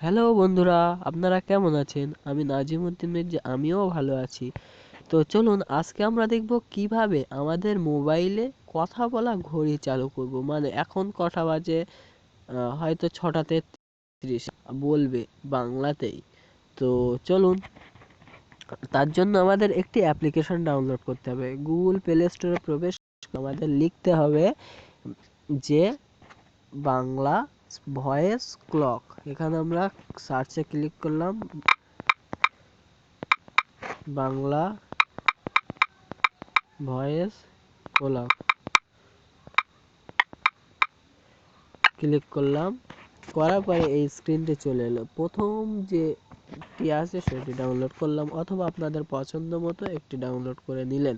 Hello বন্ধুরা, আপনারা কেমন আছেন? আমি নাজিমুদ্দিন মির্জা আমিও ভালো আছি। তো চলুন, আজকে আমরা দেখব কীভাবে আমাদের মোবাইলে কথা বলা ঘড়ি চালু করব। মানে এখন কটা বাজে হয়তো ছটা তেত্রিশ বলবে বাংলাতেই। তো চলুন, তার জন্য আমাদের একটি অ্যাপ্লিকেশন ডাউনলোড করতে হবে। গুগল প্লে স্টোরে প্রবেশ আমাদের লিখতে হবে যে বাংলা ভয়েস ক্লক। এখানে আমরা সার্চে ক্লিক করলাম। Bangla voice clock. ক্লিক করলাম। করার পরে এই স্ক্রিনটি চলে এলো। প্রথম যে আছে সেটি ডাউনলোড করলাম অথবা আপনাদের পছন্দ মতো একটি ডাউনলোড করে নিলেন।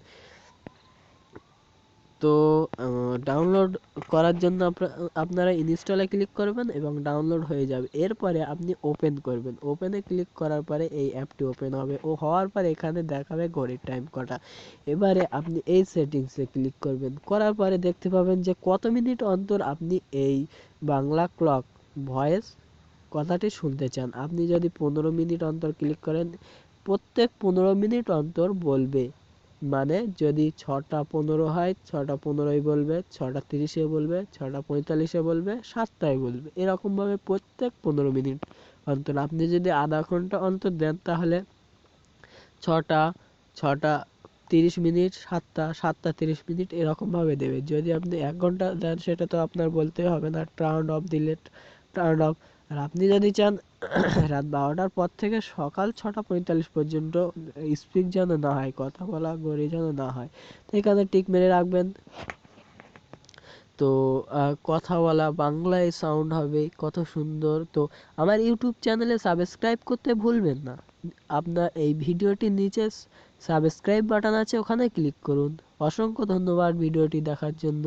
তো ডাউনলোড করার জন্য আপনারা ইনস্টলে ক্লিক করবেন এবং ডাউনলোড হয়ে যাবে। এরপরে আপনি ওপেন করবেন। ওপেনে ক্লিক করার পরে এই অ্যাপটি ওপেন হবে। ও হওয়ার পরে এখানে দেখাবে ঘড়ির টাইম কটা। এবারে আপনি এই সেটিংসে ক্লিক করবেন। করার পরে দেখতে পাবেন যে কত মিনিট অন্তর আপনি এই বাংলা ক্লক ভয়েস কথাটি শুনতে চান। আপনি যদি পনেরো মিনিট অন্তর ক্লিক করেন, প্রত্যেক পনেরো মিনিট অন্তর বলবে। মানে যদি ছটা পনেরো হয়, ছটা পনেরোই বলবে, ছটা তিরিশে বলবে, ছটা পঁয়তাল্লিশে বলবে, সাতটায় বলবে। এরকমভাবে প্রত্যেক পনেরো মিনিট অন্তর। আপনি যদি আধা ঘণ্টা অন্তর দেন, তাহলে ছটা ছটা তিরিশ মিনিট, সাতটা সাতটা তিরিশ মিনিট এরকমভাবে দেবে। যদি আপনি এক ঘণ্টা দেন, সেটা তো আপনার বলতে হবে না টার্ন অফ দিলে টার্ন অফ আর আপনি যদি চান রাত বারোটার পর থেকে সকাল ছটা পঁয়তাল্লিশ পর্যন্ত স্পিক যেন না হয়, কথা বলা ঘড়ি যেন না হয়। তো এখানে টিক মেরে রাখবেন। তো কথা বলা, বাংলায় সাউন্ড হবে, কত সুন্দর। তো আমার ইউটিউব চ্যানেলে সাবস্ক্রাইব করতে ভুলবেন না। আপনার এই ভিডিওটির নিচে সাবস্ক্রাইব বাটন আছে, ওখানে ক্লিক করুন। অসংখ্য ধন্যবাদ ভিডিওটি দেখার জন্য।